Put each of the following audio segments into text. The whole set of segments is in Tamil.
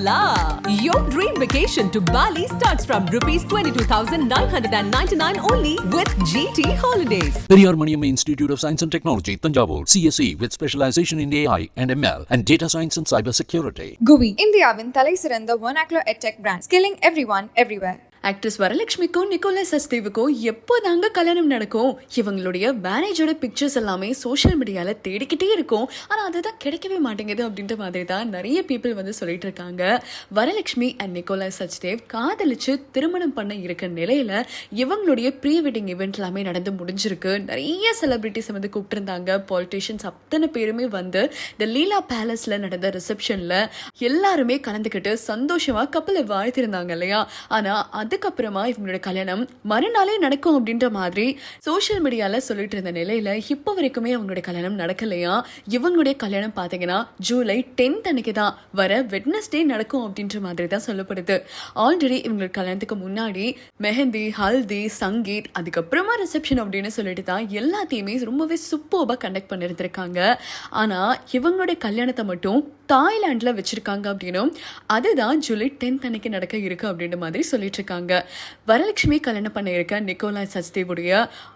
la! Your dream vacation to Bali starts from rupees 22,999 only with GT Holidays. Periyar Maniam Institute of Science and Technology, Tanjavur, CSE with specialization in AI and ML and data science and cyber security. GUVI இந்தியாவின் தலை சிறந்த ஒனாக்லோ edtech brand skilling everyone everywhere Actress வரலட்சுமிக்கும் Nicholas சஸ்தேவுக்கும் எப்போதாங்க கல்யாணம் நடக்கும்? இவங்களுடைய மேரேஜோட பிக்சர்ஸ் எல்லாமே சோஷியல் மீடியாவில் தேடிக்கிட்டே இருக்கும். ஆனால் அதுதான் கிடைக்கவே மாட்டேங்குது அப்படின்ற மாதிரி தான் நிறைய பீப்புள் வந்து சொல்லிட்டு இருக்காங்க. வரலட்சுமி அண்ட் நிக்கோலஸ் சச்தேவ் காதலிச்சு திருமணம் பண்ண இருக்க நிலையில இவங்களுடைய ப்ரீ வெட்டிங் இவெண்ட் எல்லாமே நடந்து முடிஞ்சிருக்கு. நிறைய செலிபிரிட்டிஸ் வந்து கூப்பிட்டுருந்தாங்க. பாலிட்டிஷியன்ஸ் அத்தனை பேருமே வந்து இந்த லீலா பேலஸ்ல நடந்த ரிசப்ஷன்ல எல்லாருமே கலந்துக்கிட்டு சந்தோஷமா கப்பலை வாழ்த்திருந்தாங்க இல்லையா? ஆனா அதுக்கப்புறமா இவங்களோட கல்யாணம் மறுநாளே நடக்கும் அப்படின்ற மாதிரி சோஷியல் மீடியால சொல்லிட்டு இருந்த நிலையில இப்போ வரைக்குமே அவங்களுடைய கல்யாணம் நடக்கலையா? இவங்களுடைய கல்யாணம் பார்த்தீங்கன்னா ஜூலை டென்த் அன்னைக்கு தான் வர வெட்னஸ்டே நடக்கும் அப்படின்ற மாதிரி தான் சொல்லப்படுது. ஆல்ரெடி இவங்களோட கல்யாணத்துக்கு முன்னாடி மெஹந்தி ஹல்தி சங்கீத் அதுக்கப்புறமா ரிசப்ஷன் அப்படின்னு சொல்லிட்டு தான் எல்லாத்தையுமே ரொம்பவே சூப்பர்பாக கண்டக்ட் பண்ணியிருந்திருக்காங்க ஆனால் இவங்களுடைய கல்யாணத்தை மட்டும் தாய்லாண்டில் வச்சுருக்காங்க அப்படின்னும் அதுதான் ஜூலை டென்த் அன்னைக்கு நடக்க இருக்கு அப்படின்ற மாதிரி சொல்லிட்டு இருக்காங்க. வரலட்சுமி கல்யாணம் பண்ணியிருக்க நிக்கோலா சச்தேவுடைய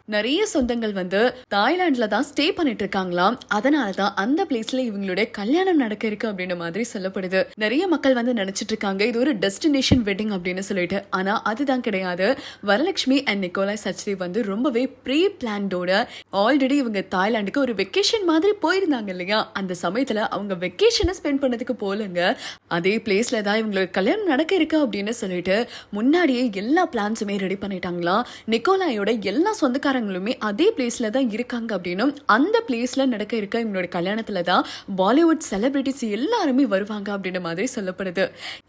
நிறைய சொந்தங்கள் வந்து தாய்லாண்டில் தான் ஸ்டே பண்ணிட்டு இருக்காங்களாம் அதனால தான் அந்த பிளேஸ்ல இவங்களுடைய கல்யாணம் நடக்க இருக்கு அப்படின்ற மாதிரி சொல்லப்படுது. நிறைய மக்கள் வந்து நினைச்சிட்டு இருக்காங்க இது ஒரு டெஸ்டினேஷன் வெட்டிங் அப்படின்னு சொல்லிட்டு. ஆனா அதுதான் கிடையாது. வரலட்சுமி அண்ட் நிக்கோலா சச்தேவ் வந்து ரொம்பவே ப்ரீ பிளான்டோட ஆல்ரெடி இவங்க தாய்லாந்துக்கு ஒரு வெக்கேஷன் மாதிரி போயிருந்தாங்க இல்லையா? அந்த சமயத்துல அவங்க வெக்கேஷனை ஸ்பெண்ட் பண்ணதுக்கு போலங்க. அதே பிளேஸ்ல தான் இவங்களுக்கு கல்யாணம் நடக்க இருக்கு அப்படின்னு சொல்லிட்டு முன்னாடியே எல்லா பிளான்ஸுமே ரெடி பண்ணிட்டாங்களாம். நிக்கோலாயோட எல்லா சொந்தக்காரங்களுமே அதே பிளேஸ்ல தான் இருக்காங்க அப்படின்னும் அந்த பிளேஸ்ல நடக்க இருக்க இவங்களோட கல்யாணத்துல தான் பாலிவுட் செலிபிரிட்டிஸ் எல்லாருமே வருவாங்க அப்படின்ற மாதிரி சொல்லப்படுது.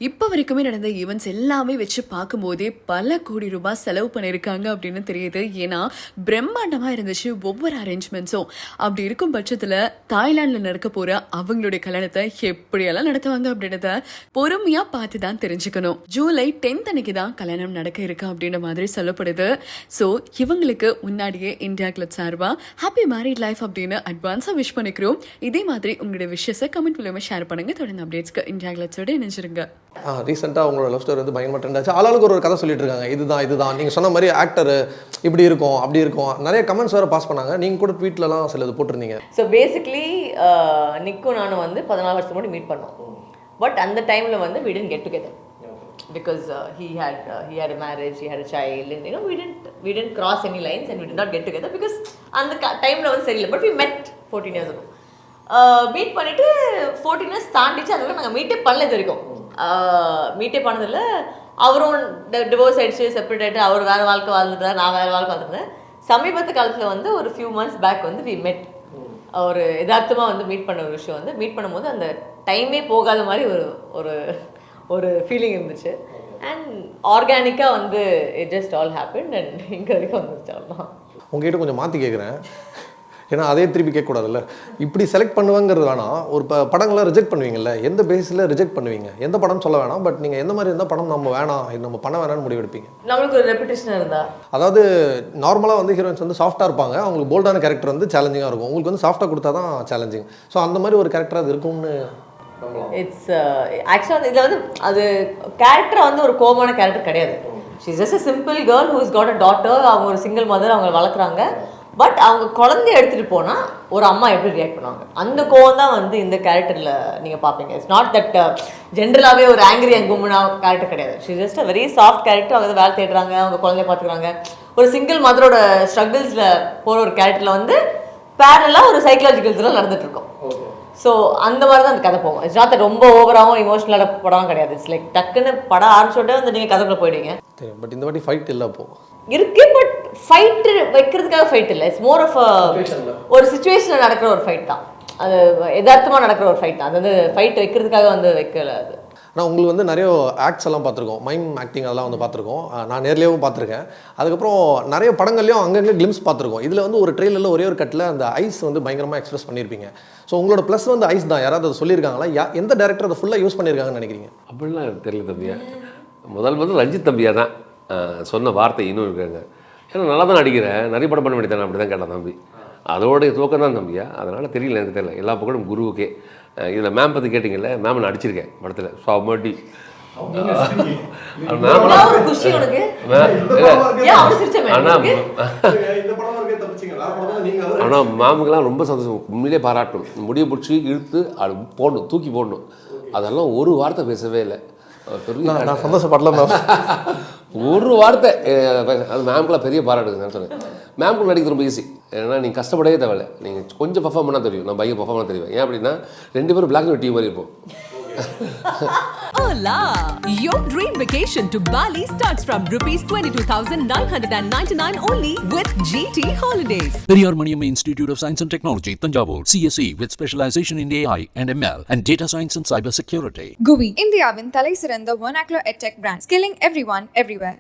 இப்போ வரைக்குமே நடந்த ஈவெண்ட்ஸ் எல்லாமே வச்சு பார்க்கும்போதே பல கோடி ரூபாய் செலவு பண்ணியிருக்காங்க அப்படின்னு தெரியுது. ஏன்னா பிரம்மாண்டமா இருந்துச்சு ஒவ்வொரு அரேஞ்ச்மெண்ட்ஸும் அப்படி இருக்கும் பட்சத்துல தாய்லாந்துல நடக்க போற அவங்களுடைய கல்யாணத்தை எப்படியெல்லாம் நடத்துவாங்க அப்படின்றத பொறுமையா பார்த்து தான் தெரிஞ்சுக்கணும். ஜூலை டென்த் அன்னைக்கு தான் கல்யாணம் நடக்க இருக்கு அப்படின்ற மாதிரி சொல்லப்படுது. ஸோ இவங்களுக்கு முன்னாடியே இந்தியா கிளப் சார்பா? ஹாப்பி மேரிட் லைஃப் அப்படின்னு அட்வான்ஸாக விஷ் பண்ணிக்கிறோம். இதே மாதிரி உங்களுடைய விஷயத்தை கமெண்ட் மூலமா ஷேர் பண்ணுங்க. தொடர்ந்து அப்டேட்ஸ்க்கு இந்தியா கிளப்ஸோட இணைஞ்சிருங்க. ரீசெண்டாக உங்களோட லவ் ஸ்டோரி வந்து பயங்கரமாக ட்ரெண்ட் ஆச்சு. ஆளாளுக்கு ஒரு கதை சொல்லிட்டு இருக்காங்க. இதுதான் இதுதான். நீங்கள் சொன்ன மாதிரி ஆக்டர் இப்படி இருக்கும் அப்படி இருக்கும். நிறைய கமெண்ட்ஸ் வேறு பாஸ் பண்ணாங்க. நீங்கள் கூட ட்வீட்லலாம் சில இது போட்டிருந்தீங்க. ஸோ பேசிக்லி நிக்கும் நானும் வந்து பதினாலு வருஷம் முன்னாடி மீட் பண்ணோம். பட் அந்த டைமில் வந்து didn't get together because uh, he had uh, he had a marriage he had a child and you know we didn't we didn't cross any lines and we did not get together because அந்த டைமில் வந்து சரியில்லை. But we met fourteen years இருக்கும் மீட் பண்ணிவிட்டு ஃபோர்டீன் இயர்ஸ் தாண்டிச்சு அதில் நாங்கள் மீட்டே பண்ணல இது வரைக்கும். Uh, மீட்டே பண்ணதில்ல அவரும் டிவோர்ஸ் ஆயிடுச்சு செப்பரேட் ஆகிட்டு அவர் வேறு வாழ்க்கை வாழ்ந்துட்டார் நான் வேறு வாழ்க்கை வாழ்ந்துருந்தேன். சமீபத்து காலத்தில் வந்து ஒரு ஃபியூ மந்த்ஸ் பேக் வந்து வி மெட் ஒரு யதார்த்தமாக வந்து மீட் பண்ண ஒரு விஷயம் வந்து மீட் பண்ணும்போது அந்த டைமே போகாத மாதிரி ஒரு ஒரு ஒரு ஃபீலிங் இருந்துச்சு. அண்ட் ஆர்கானிக்காக வந்து it just all happen and இங்கே வரைக்கும் வந்துருச்சு அவ்வளோதான் உங்ககிட்ட கொஞ்சம் மாற்றி கேட்குறேன் ஏன்னா அதே திருப்பி கேட்கக்கூடாதுல்ல இப்படி செலக்ட் பண்ணுவாங்கிறது வேணாம். ஒரு ப படங்களை ரிஜெக்ட் பண்ணுவீங்கல்ல? எந்த பேஸில் ரிஜெக்ட் பண்ணுவீங்க? எந்த படம் சொல்ல வேணாம். பட் நீங்கள் எந்த மாதிரி இருந்தால் படம் நம்ம வேணாம். நம்ம பண்ண வேணாம்னு முடிவெடுப்பீங்க நம்மளுக்கு ஒரு ரெப்புடேஷன் இருந்தா? அதாவது நார்மலாக வந்து ஹீரோயின்ஸ் வந்து சாஃப்டாக இருப்பாங்க. அவங்களுக்கு போல்டான கேரக்டர் வந்து சேலஞ்சிங்காக இருக்கும். உங்களுக்கு வந்து சாஃப்டாக கொடுத்தா தான் சேலஞ்சிங் ஸோ அந்த மாதிரி ஒரு கேரக்டர் அது இருக்கும்னு இட்ஸ் ஆக்சுவலாக இதில் வந்து அது கேரக்டர் வந்து ஒரு கோமான கேரக்டர் கிடையாது. She's just a simple girl who is got a daughter அவங்க ஒரு சிங்கிள் மதர் அவங்க வளர்க்குறாங்க. பட் அவங்க குழந்தைய எடுத்துகிட்டு போனால் ஒரு அம்மா எப்படி ரியாக்ட் பண்ணுவாங்க? அந்த கோவம் தான் வந்து இந்த கேரக்டரில் நீங்கள் பார்ப்பீங்க. இட்ஸ் நாட் தட் ஜென்ரலாகவே ஒரு ஆங்கிரி அண்ட் கேரக்டர் கிடையாது. She just a very soft character அவங்க வேலை தேடுறாங்க அவங்க குழந்தைய பார்த்துக்குறாங்க. ஒரு சிங்கிள் மதரோட ஸ்ட்ரகிள்ஸில் போகிற ஒரு கேரக்டரில் வந்து பேரலாக ஒரு சைக்கலாஜிக்கல் இதெல்லாம் நடந்துட்டு இருக்கும். ஸோ அந்த மாதிரி தான் அந்த கதை போகும். இட்ஸ் நாட் ரொம்ப ஓவராகவும் இமோஷனலான படம் கிடையாது. இட்ஸ் லைக் டக்குன்னு படம் ஆரம்பிச்சோடனே வந்து நீங்கள் கதைக்குள்ள போயிடுவீங்க. பட் இந்த வாட்டி ஃபைட் இல்லை அப்போ. இருக்கு பட் ஃபைட்டு வைக்கிறதுக்காக ஃபைட் இல்லை. இட்ஸ் மோர் ஆஃப் ஒரு சுச்சுவேஷனில் நடக்கிற ஒரு ஃபைட் தான். அது யதார்த்தமாக நடக்கிற ஒரு ஃபைட் தான். அது வந்து ஃபைட் வைக்கிறதுக்காக வந்து வைக்கல அது. நான் உங்களுக்கு வந்து நிறைய ஆக்ட்ஸ் எல்லாம் பார்த்துருக்கோம். மைம் ஆக்டிங் அதெல்லாம் வந்து பார்த்துருக்கோம். நான் நேர்லேயும் பார்த்துருக்கேன். அதுக்கப்புறம் நிறைய படங்கள்லையும் அங்கங்கே கிளிம்ஸ் பார்த்துருக்கோம். இதில் வந்து ஒரு ட்ரெயிலரில் ஒரே ஒரு கட்டில் அந்த ஐஸ் வந்து பயங்கரமாக எக்ஸ்பிரஸ் பண்ணியிருப்பீங்க. ஸோ உங்களோட ப்ளஸ் வந்து ஐஸ் தான். யாராவது அதை சொல்லியிருக்காங்களா? யா எந்த டேரக்டர் அதை ஃபுல்லாக யூஸ் பண்ணியிருக்காங்கன்னு நினைக்கிறீங்க? அப்படிலாம் எனக்கு தெரியல தம்பியா. முதல் முதல் ரஞ்சித் தம்பியா தான். சொன்ன வார்த்தை இன்னும் இருக்காங்க. ஏன்னா நல்லா தான் நடிக்கிறேன். நிறைய படம் பண்ண வேண்டியதானே அப்படி தான் கேட்டேன் தம்பி. அதோடைய துவக்கம் தான் தம்பியா? அதனால் தெரியல எனக்கு தெரியல. எல்லா பக்கமும் குருவுக்கே. இதில் மேம் பற்றி கேட்டிங்கல்ல மேம் நான் அடிச்சிருக்கேன் படத்தில். சாமட்டி ஆனால் இருக்கு? இந்த படம் வரைக்கும் தப்பிச்சிங்க. வேற படம் நீங்க ஆனால் மேமுக்கெல்லாம் ரொம்ப சந்தோஷம். உண்மையிலே பாராட்டணும் முடிய பிடிச்சி இழுத்து அது போடணும் தூக்கி போடணும். அதெல்லாம் ஒரு வார்த்தை பேசவே இல்லை. நான் சந்தோஷப்படல மேம் ஒரு வார்த்தை அது மேம்க்குலாம் பெரிய பாராட்டுங்க நான் சொன்னேன். மேம்க்கு நடிக்கிறது ரொம்ப ஈஸி ஏன்னா நீங்கள் கஷ்டப்படவே தேவையில்ல. நீங்கள் கொஞ்சம் பர்ஃபார்ம் பண்ணால் தெரியும். நான் பையன் பர்ஃபார்ம் பண்ண தெரியும். ஏன் அப்படின்னா ரெண்டு பேரும் பிளாக் அண்ட் டீம் மாதிரி இருப்போம். Hola! Your dream vacation to Bali starts from rupees 22,999 only with GT Holidays. Periyar Maniamma Institute of Science and Technology, Tanjavur. CSE with specialization in AI and ML and data science and cybersecurity. GUI இந்தியாவின் தலை சிறந்த vernacular edtech brand skilling everyone everywhere